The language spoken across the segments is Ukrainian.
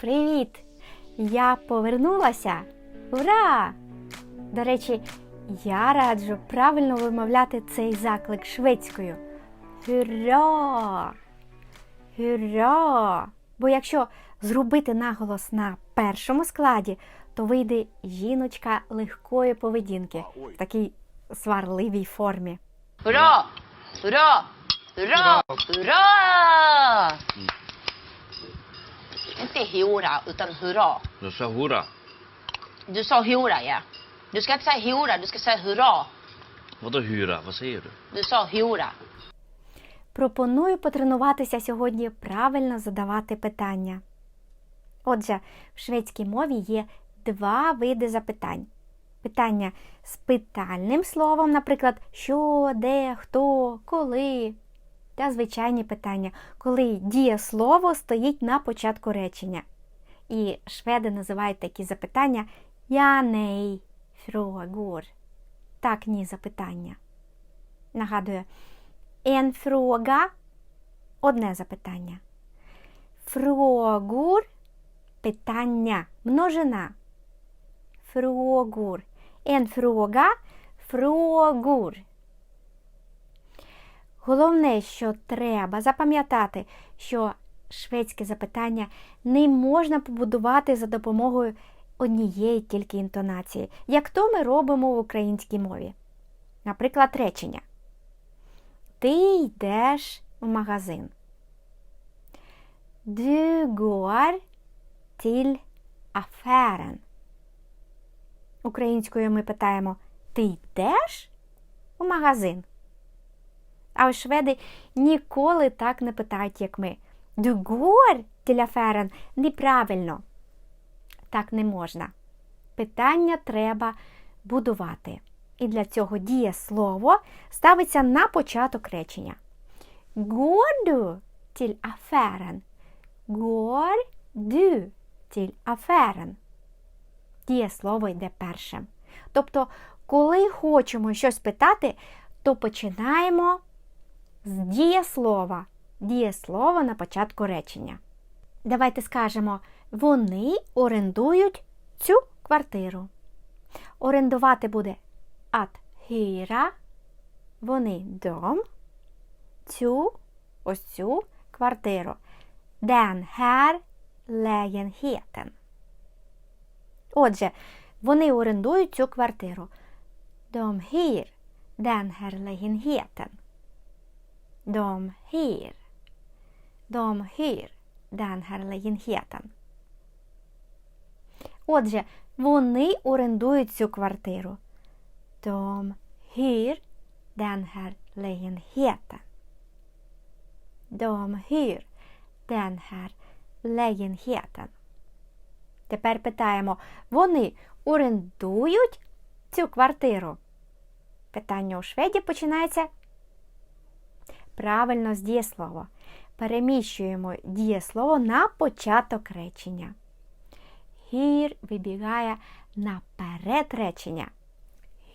Привіт! Я повернулася! Ура! До речі, я раджу правильно вимовляти цей заклик шведською. Гюрра! Гюрра! Бо якщо зробити наголос на першому складі, то вийде жіночка легкої поведінки в такій сварливій формі. Hurra! Hurra! Hurra! Hurra! Inte hurra, utan hurra. Du sa hurra. Du sa hurra, ja. Du ska inte säga hurra, du ska säga hurra. Vadå hyra? Vad säger du? Du sa hurra. Пропоную потренуватися сьогодні правильно задавати питання. Отже, в шведській мові є два види запитань. Питання з питальним словом, наприклад, що, де, хто, коли. Та звичайні питання, коли дієслово стоїть на початку речення. І шведи називають такі запитання я nej frågor. Так, ні запитання. Нагадую, fråga – одне запитання. Frågor – питання, множина. Frågor. En fråga – frågor. Головне, що треба запам'ятати, що шведське запитання не можна побудувати за допомогою однієї тільки інтонації, як то ми робимо в українській мові. Наприклад, речення. Ти йдеш в магазин. Du går till affären. Українською ми питаємо Ти йдеш у магазин? А шведи ніколи так не питають, як ми. Du går неправильно. Так не можна. Питання треба будувати. І для цього дієслово ставиться на початок речення. Till affären? Går du till affären? Дієслово йде першим. Тобто, коли хочемо щось питати, то починаємо з дієслова. Дієслово на початку речення. Давайте скажемо, вони орендують цю квартиру. Орендувати буде at hyra. Вони дом. Цю ось цю квартиру. Den här lägenheten. Отже, вони орендують цю квартиру. De hyr den här lägenheten. De hyr. De hyr den här lägenheten. Отже, вони орендують цю квартиру. De hyr den här lägenheten. De hyr den här lägenheten. Тепер питаємо, вони орендують цю квартиру? Питання у шведі починається правильно з дієслова. Переміщуємо дієслово на початок речення. Hyr вибігає наперед речення.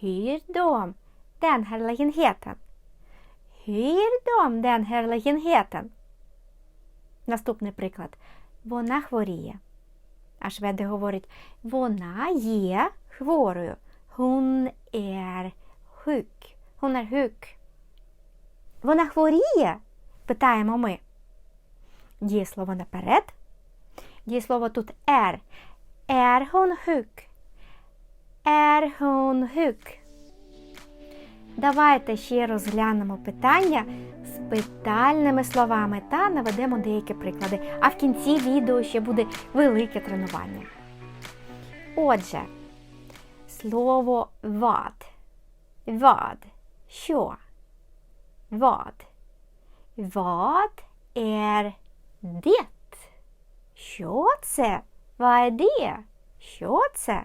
Hyr de den här lägenheten? Hyr de den? Наступний приклад. Вона хворіє. А шведи говорять, вона є хворою. Hon är sjuk. Hon är sjuk. Вона хворіє? Питаємо ми. Дієслово наперед. Дієслово тут är. Är hon? Är hon? Давайте ще розглянемо питання з питальними словами та наведемо деякі приклади. А в кінці відео ще буде велике тренування. Отже, слово vad. Vad. Що? Vad. Vad är det? Що це? Vad är det? Що це?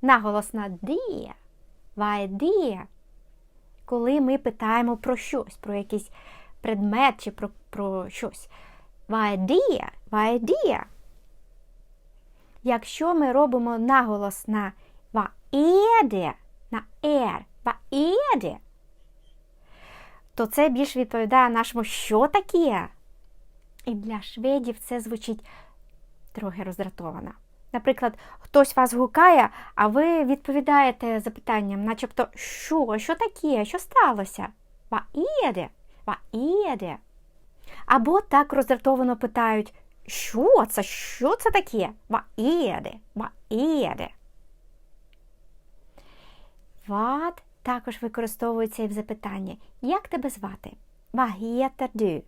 Наголос на det. Vad är det? Коли ми питаємо про щось, про якийсь предмет чи про, про щось. Vad är det? Vad är det? Якщо ми робимо наголос на vad är det? На er. Vad är det? То це більш відповідає нашому що таке? І для шведів це звучить трохи роздратована. Наприклад, хтось вас гукає, а ви відповідаєте запитанням, начебто, що, що таке, що сталося? Ва іде? Ва іде? Або так роздратовано питають, що це, що це таке? Ва іде? Ва іде? Vad також використовується і в запитанні. Як тебе звати? Vad heter du?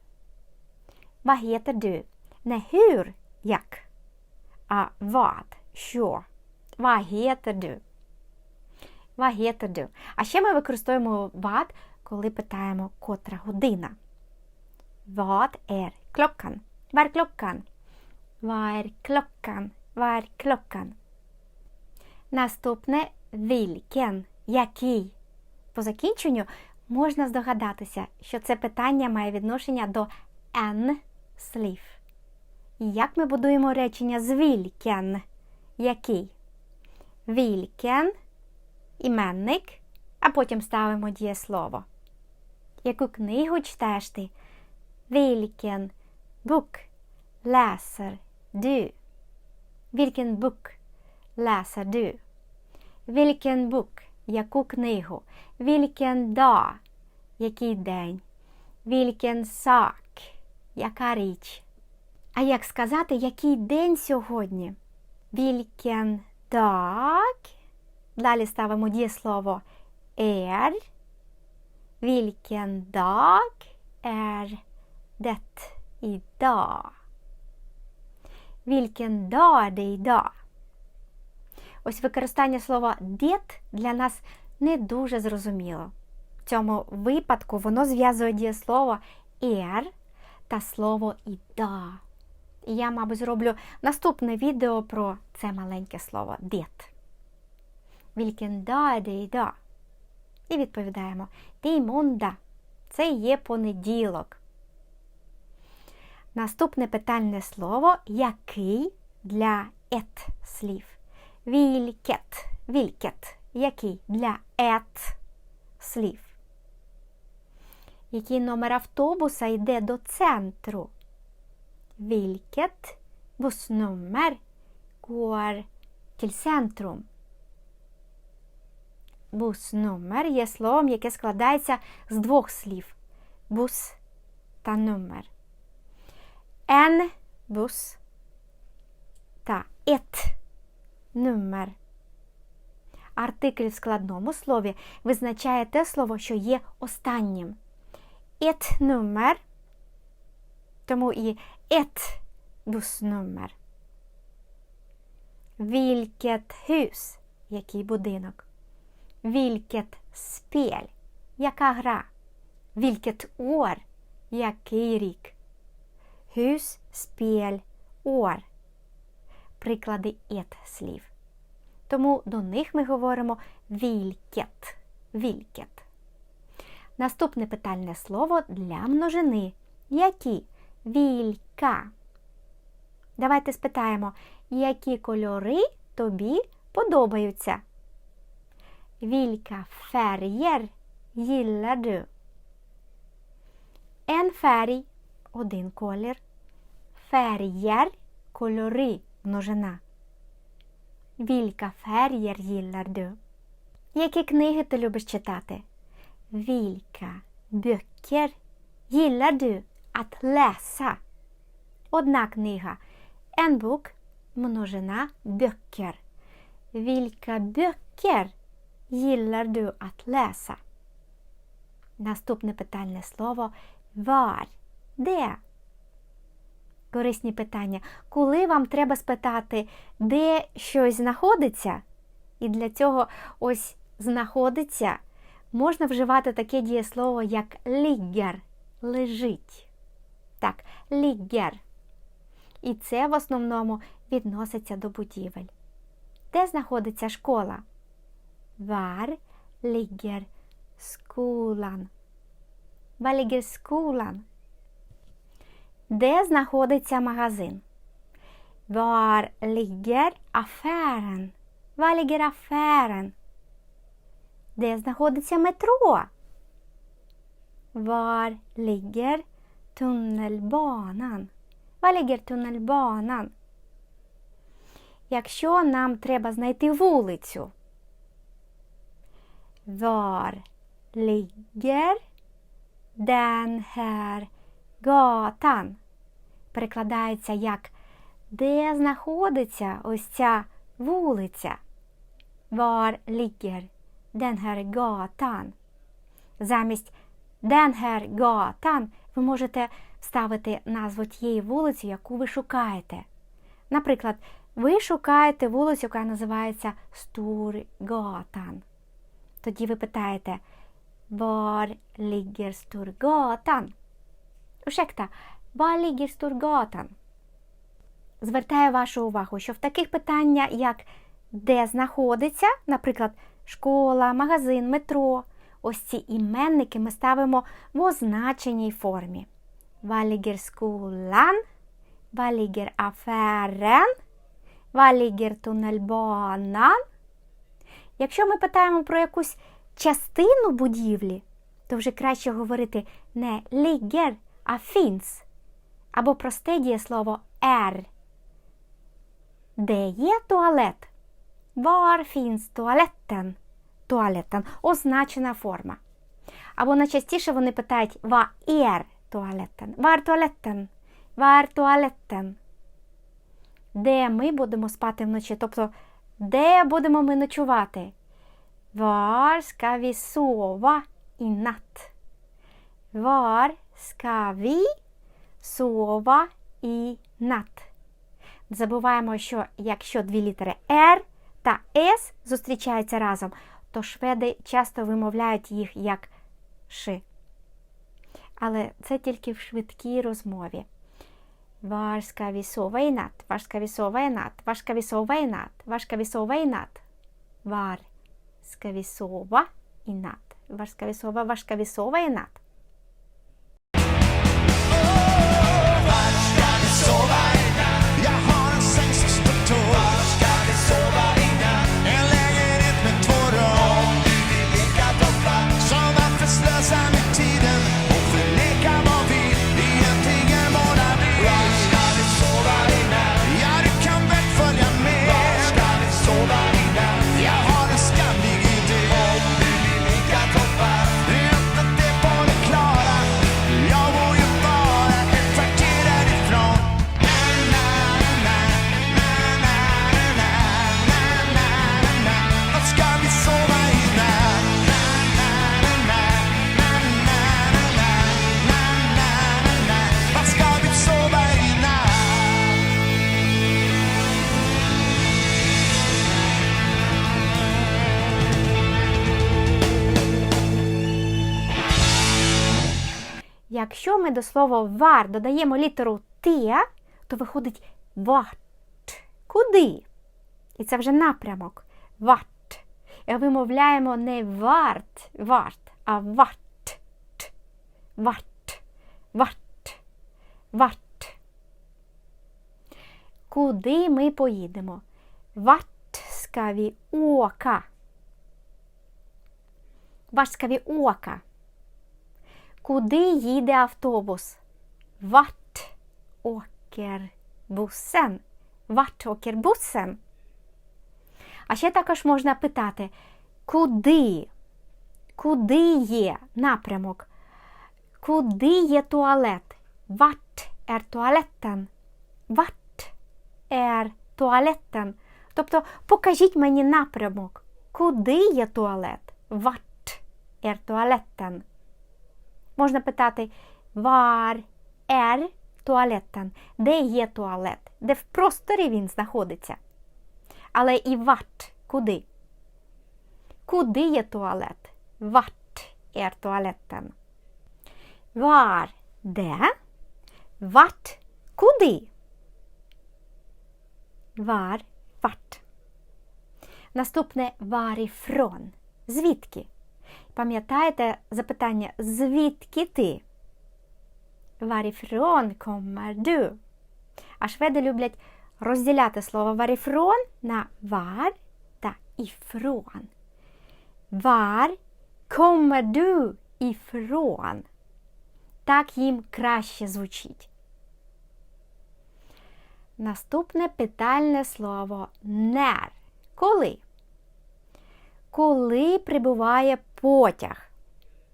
Vad? Не hur, як, а vad, що. Vad heter du? Vad? А ще ми використовуємо vad, коли питаємо, котра година. Vad är klockan? Vad är klockan? Vad är klockan? Наступне vilken, який. По закінченню можна здогадатися, що це питання має відношення до n слів. Як ми будуємо речення з vilken, який? Vilken, іменник, а потім ставимо дієслово. Яку книгу читаєш ти? Vilken bok läser du? Vilken bok läser du? Vilken bok? Яку книгу? Vilken dag? Який день? Vilken sak? Яка річ? А як сказати, який день сьогодні? Vilken dag? Далі ставимо дієслово er. Vilken dag är det idag? Vilken dag är det idag? Ось використання слова det для нас не дуже зрозуміло. В цьому випадку воно зв'язує дієслово er та слово іда. І я, мабуть, зроблю наступне відео про це маленьке слово är det idag? І відповідаємо Det. Це є понеділок. Наступне питальне слово який для ет слів. Vilket, vilket, який для ет слів. Який номер автобуса йде до центру? Vilket bussnummer går till centrum? Буснумер є словом, яке складається з двох слів бус та номер. En buss та ett nummer. Артикль в складному слові визначає те слово, що є останнім. Ett nummer, тому і ett bussnummer. Vilket hus, який будинок. Vilket spel, яка гра. Vilket år, який рік. Hus, spel, år. Приклади ет слів. Тому до них ми говоримо vilket. Vilket. Наступне питальне слово для множини. Які? Вілька. Давайте спитаємо, які кольори тобі подобаються? Färger gillar du? En färg – один колір. Färger – кольори, множина. Vilka färger gillar? Які книги ти любиш читати? Vilka böcker gillar du? Одна книга. Bok, множина, böcker. Vilka böcker gillar läsa? Наступне питальне слово var. Де? Корисні питання. Коли вам треба спитати, де щось знаходиться, і для цього ось знаходиться, можна вживати таке дієслово, як ligger – лежить. Так, ligger. І це в основному відноситься до будівель. Де знаходиться школа? Ligger skolan? Var ligger skolan? Де знаходиться магазин? Var ligger affären? Var ligger affären? Де знаходиться метро? Var ligger tunnelbanan? Var ligger tunnelbanan? якщо нам треба знайти вулицю. Var ligger den här gatan? Перекладається як де знаходиться ось ця вулиця? Var ligger den här? Замість den här ви можете вставити назву тієї вулиці, яку ви шукаєте. Наприклад, ви шукаєте вулицю, яка називається Storgatan. Тоді ви питаєте Var ligger Storgatan? Ursäkta, var ligger Storgatan? Звертаю вашу увагу, що в таких питаннях, як де знаходиться, наприклад, школа, магазин, метро, ось ці іменники ми ставимо в означеній формі. Ligger skolan? Var ligger affären? Var? Якщо ми питаємо про якусь частину будівлі, то вже краще говорити не ligger, а finns. Або просте дієслово är. Де є туалет? Var finns туалеттен? Туалеттен – означена форма. Або найчастіше вони питають «Vad är туалеттен?» «Var туалеттен?» «Var туалеттен?» Де ми будемо спати вночі? Тобто, де будемо ми ночувати? Var ska vi sova i natt? Var ska vi sova i natt? Не Забуваємо, що якщо дві літери R та S зустрічаються разом, то шведи часто вимовляють їх як ши. Але це тільки в швидкій розмові. Var ska vi sova i natt? Var ska vi sova i natt? Var ska vi sova i natt? Якщо ми до слова вар додаємо літеру Т, то виходить ват. Куди? І це вже напрямок. Ват. І вимовляємо не варт, варт, а ват. Т. Ват. Ват. Ват. Куди ми поїдемо? Ват ska vi åka? Vart ska vi åka? Куди їде автобус? Vart åker bussen? Vart åker bussen? А ще також можна питати, куди? Куди є напрямок? Куди є туалет? Vart är toaletten? Vart är toaletten? Тобто покажіть мені напрямок. Куди є туалет? Vart är toaletten? Можна питати Var är туалеттен? Де є туалет? Де в просторі він знаходиться? Але і ват куди? Куди є туалет? Vart är туалеттен? Var де? Vart куди? Var vart. Наступне varifrån. Звідки? Пам'ятаєте запитання звідки ти? Varifrån kommer? А шведи люблять розділяти слово varifrån на var та ifrån. Var kommer du ifrån? Так їм краще звучить. Наступне питальне слово нер. Коли? Коли прибуває потяг?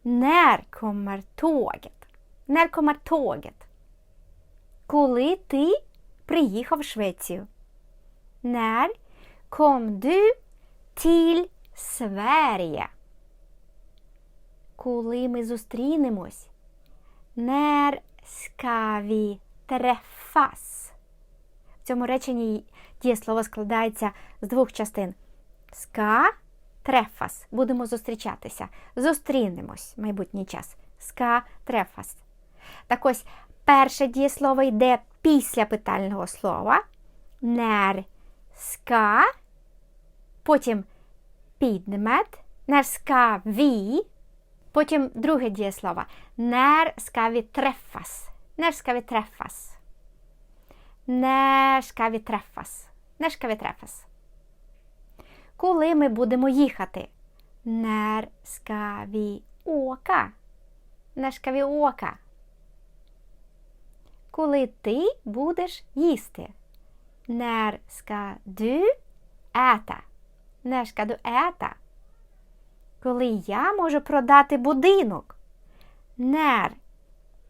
När kommer tåget? När kommer tåget? Коли ти приїхав в Швецію? När kom du till Sverige? Коли ми зустрінемось? När ska vi? В цьому реченні дієслово складається з двох частин. Ска трефас. Будемо зустрічатися. Зустрінемось майбутній час. Ска трефас. Так ось перше дієслово йде після питального слова. När ska. Потім підмет. När ska vi. Потім друге дієслово. Vi träffas. När ska vi träffas. När ska vi träffas. När ska vi träffas. Коли ми будемо їхати? Vi åka? Коли ти будеш їсти? Du äta? När ska du äta? Коли я можу продати будинок?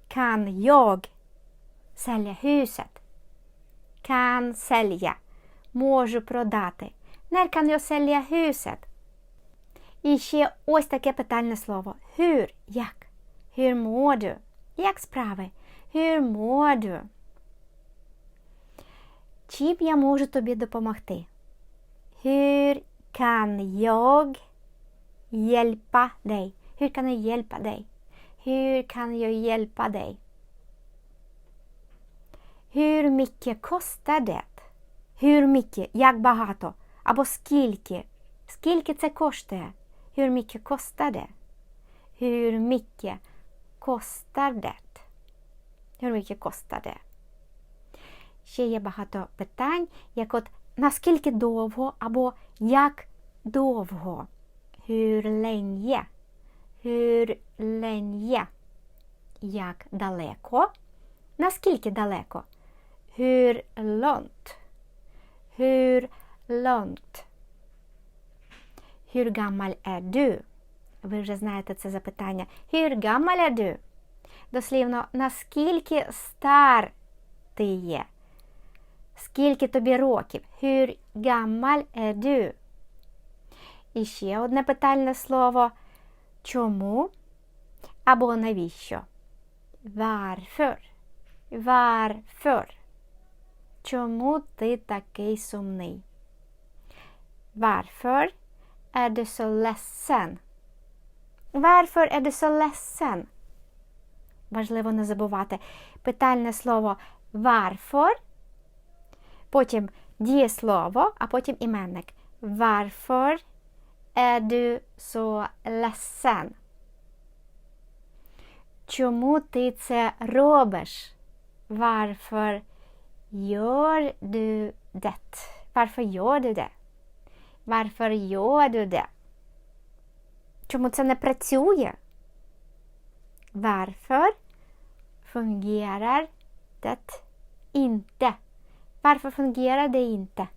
Kan jag sälja huset? Kan sälja. Можу продати. När kan jag sälja huset? І ще ось таке питальне слово. Hur? Як? Hur mår du? Як справи? Hur mår du? Чим я можу тобі допомогти? Hur kan jag hjälpa dig? Hur kan jag hjälpa dig? Hur kan jag hjälpa dig? Hur mycket kostar det? Hur mycket? Як багато? Або скільки? Скільки це коштує? Hur mycket kostar det? Hur mycket kostar det? Hur mycket kostar det? Ще є багато питань, як от наскільки довго або як довго? Hur länge? Hur länge? Як далеко? Наскільки далеко? Hur långt? Hur långt? Hur gammal är du? Ви вже знаєте це запитання. Hur gammal är du? Дослівно, наскільки стар ти є? Скільки тобі років? Hur gammal är du? І ще одне питальне слово. Чому? Або навіщо? Varför? Varför? Чому ти такий сумний? Varför är du så ledsen? Varför är du så ledsen? Важливо не забувати. Питальне слово varför, потім дієслово, а потім іменник. Varför är du så ledsen? Чому ти це робиш? Varför gör du det? Varför gör du det? Varför gör du det? Чому це не працює? Varför fungerar det inte? Varför fungerar det inte?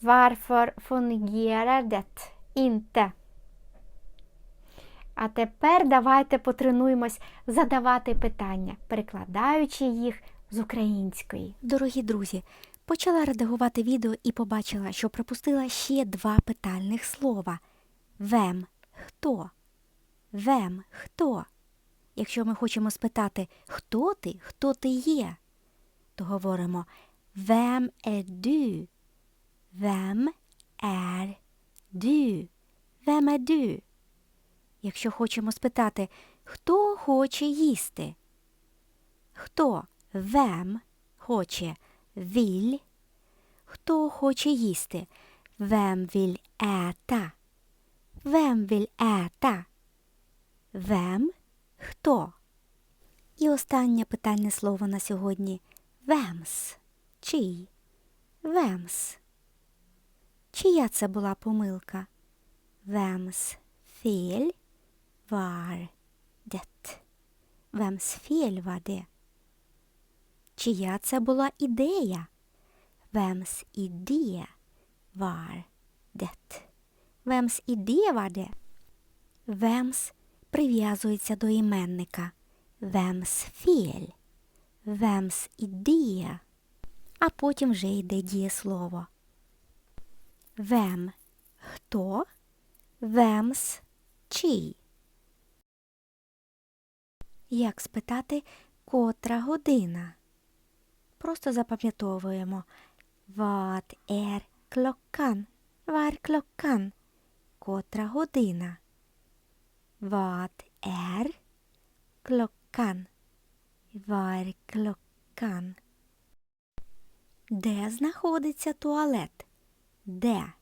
Varför fungerar det inte? А тепер давайте потренуємось задавати питання, перекладаючи їх з української. Дорогі друзі, почала редагувати відео і побачила, що пропустила ще два питальних слова. Вем хто? Вем хто? Якщо ми хочемо спитати, хто ти, хто ти є, то говоримо Вем du? Вем är du? Вем du? Якщо хочемо спитати, хто хоче їсти? Хто? Вем хоче vill? Хто хоче їсти? Vill äta? Vem vill äta? Вем хто? І останнє питальне слово на сьогодні вемс. Чий? Вемс. Чия це була помилка? Vems fel var det? Vems fel var det? Чия це була ідея? Vems idé var det? Vems idé var det? Vems прив'язується до іменника. Vems фель. Vems ідея. А потім вже йде дієслово. Вем хто? Вемс чий. Як спитати, котра година? Просто запам'ятовуємо. Är klockan? Var klockan? Котра година? Vad är klockan? Var klockan? Де знаходиться туалет? Де?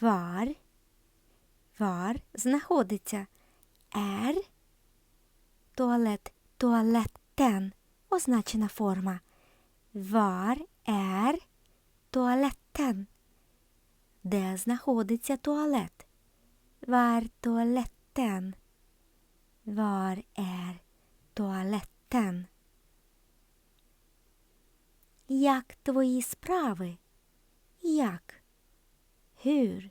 Var? Var знаходиться? Är? Туалет, туалеттен. Означена форма. Var är туалеттен? Де знаходиться туалет? Var туалеттен? Var är туалеттен? Як твої справи? Як? Hur?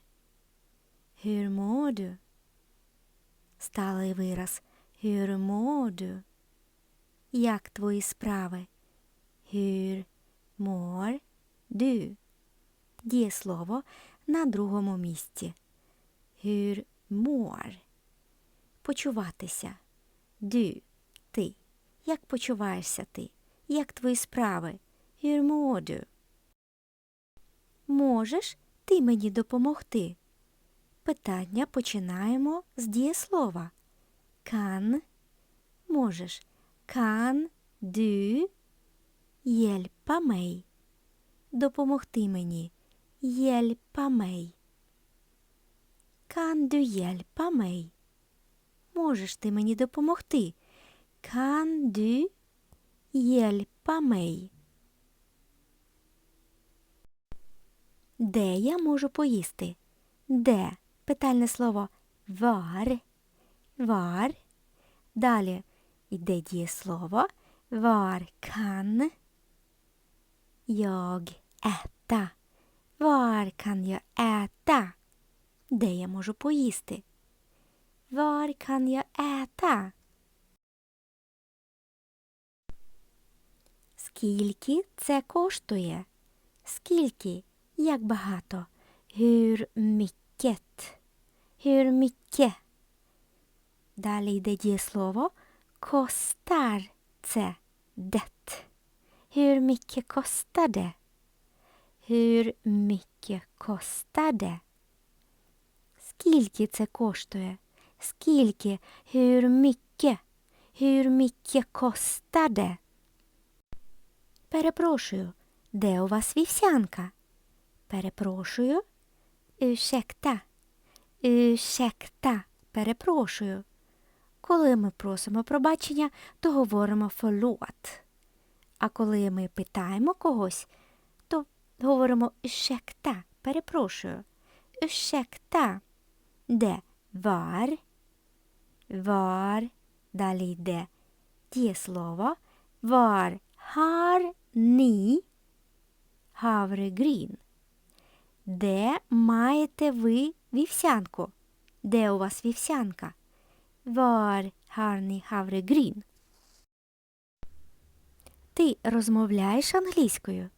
Hur mår du? Сталий вираз. Hur mår du? Як твої справи? Hur mår du? Дієслово на другому місці. Hur mår? Почуватися. Du. Ти. Як почуваєшся ти? Як твої справи? Hur mår du? Можеш ти мені допомогти? Питання починаємо з дієслова. Kan. Можеш. Kan du hjälpa mig? Допомогти мені. Mig. Kan du hjälpa mig? Можеш ти мені допомогти? Du hjälpa mig? Де я можу поїсти? Де? Питальне слово var. Var. Далі йде дієслово var kan jag äta. Var kan jag äta? Де я можу поїсти? Var kan jag äta? Скільки це коштує? Скільки? Як багато? Hur mycket? Hur mycket? Далі йде дієслово kostar це det. Hur mycket kostar det? Hur mycket kostar det? Скільки це коштує? Скільки? Hur mycket? Hur mycket kostar det? Перепрошую, де у вас вівсянка? Перепрошую. Ursäkta. Ursäkta. Перепрошую. Коли ми просимо пробачення, то говоримо förlåt. А коли ми питаємо когось, то говоримо ursäkta. Перепрошую. Ursäkta. Де var, var, далі йде дієслово. Var har ni havregryn? Де маєте ви вівсянку? Де у вас вівсянка? Var har ni havregryn? Ти розмовляєш англійською?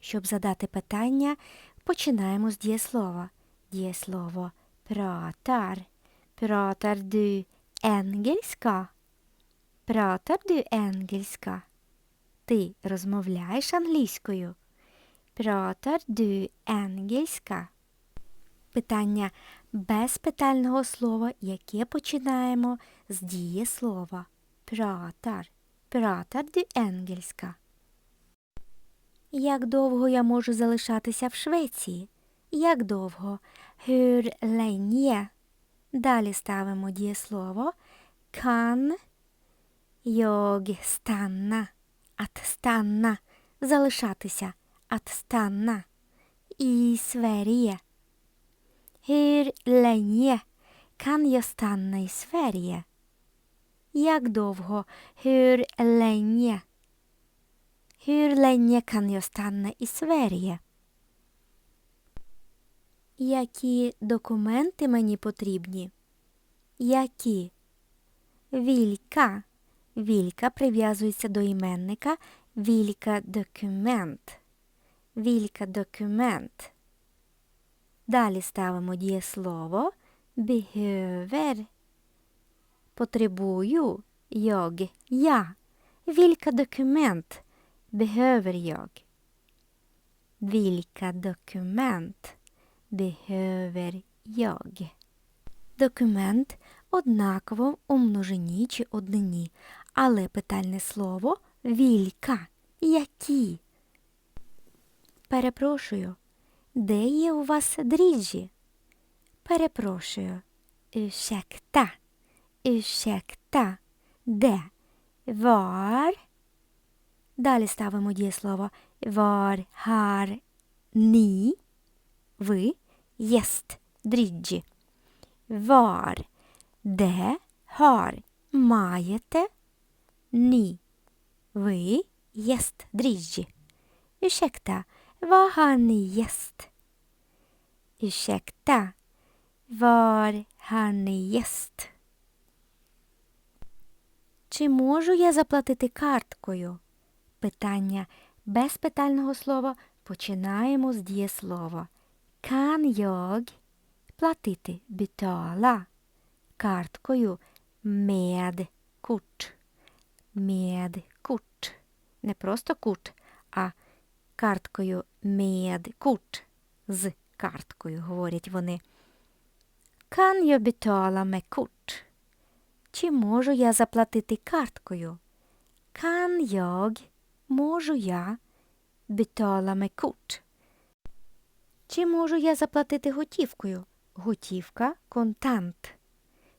Щоб задати питання, починаємо з дієслова. Дієслово pratar. Pratar du engelska? Pratar du engelska? Ти розмовляєш англійською? Pratar du engelska? Питання без питального слова, яке починаємо з дієслова. Pratar. Du engelska? Як довго я можу залишатися в Швеції? Як довго? Länge? Далі ставимо дієслово kan jag stanna. Att stanna. Залишатися. I Sverige. Hur länge kan jag stanna i Sverige? Як довго? Hur länge? Hur länge kan jag stanna i Sverige? Які документи мені потрібні? Які? Вілька. Вілька прив'язується до іменника вілька документ. Вілька документ. Далі ставимо дієслово behöver. Потребую jag, я. Vilka dokument behöver jag? Vilka dokument behöver jag? Документ однаково у множині чи однині, але питальне слово вілька. Які? Перепрошую, де є у вас дріжджі? Перепрошую. Ursäkta. Ursäkta. Де? Var? Далі ставимо дієслово var, har, ni, ви, єст, дріжджі. Var, де, har, маєте, ni, ви, єст, дріжджі. Ursäkta, vad har ni gäst? Ursäkta, var har ni gäst? Чи можу я заплатити карткою? Питання без питального слова починаємо з дієслова. Kan jag платити betala карткою. Med kort. Не просто кут, а карткою kort. З карткою, говорять вони. Kan jag betala med kort? Чи можу я заплатити карткою? Jag, можу я, betala med? Чи можу я заплатити готівкою? Готівка контант.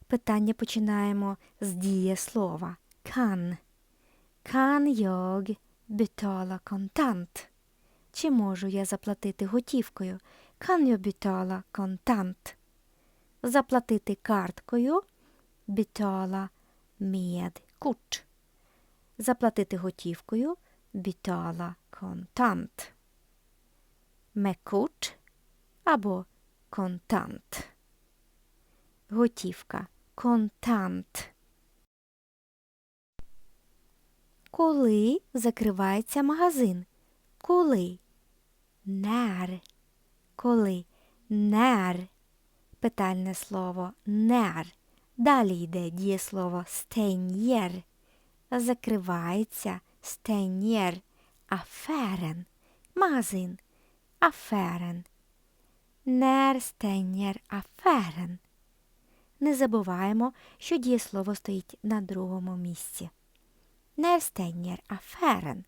Питання починаємо з дієслова. Kan jag betala kontant? Чи можу я заплатити готівкою? Kan jag betala kontant? Заплатити карткою betala med kort. Заплатити готівкою kontant. Med kort або контант. Готівка контант. Коли закривається магазин? Коли? När. Коли? När. Питальне слово när. Далі йде дієслово stänger. Закривається stänger. Affären. Магазин. Affären. När stänger affären? Не забуваємо, що дієслово стоїть на другому місці. När stänger affären?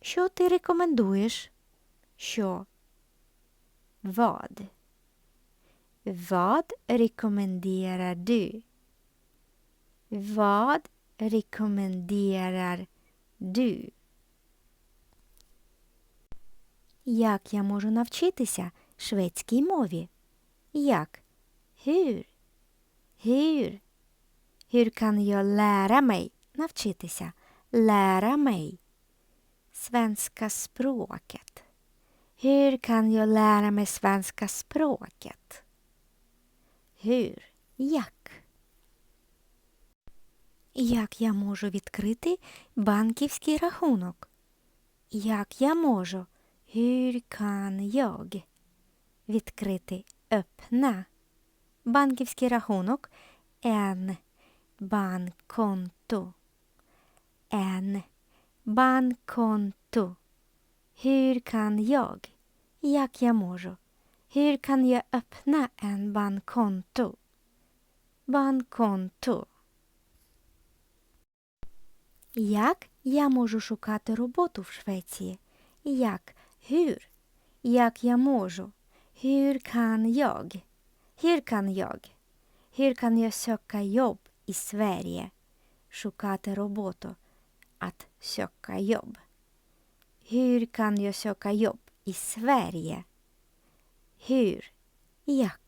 Що ти рекомендуєш? Що? Vad? Vad rekommenderar du? Vad rekommenderar du? Як я можу навчитися шведській мові? Як? Hur? Hur? Hur kan jag lära mig? Навчитися. Lära mig. Svenska språket. Hur kan jag lära mig svenska språket? Hur? Як? Як я можу відкрити банківський рахунок? Як я можу? Hur kan? Відкрити öppna. Банківський рахунок en bankkonto. En bankkonto. Hur kan jag? Як я можу? Hur kan jag öppna en bankkonto? Bankkonto. Як я можу шукати роботу в Швеції? Як? Hur? Як я можу? Hur kan jag? Hur kan jag? Hur kan jag söka jobb i Sverige? Шукати роботу. Att söka jobb. Hur kan jag söka jobb i Sverige? Hur? Як?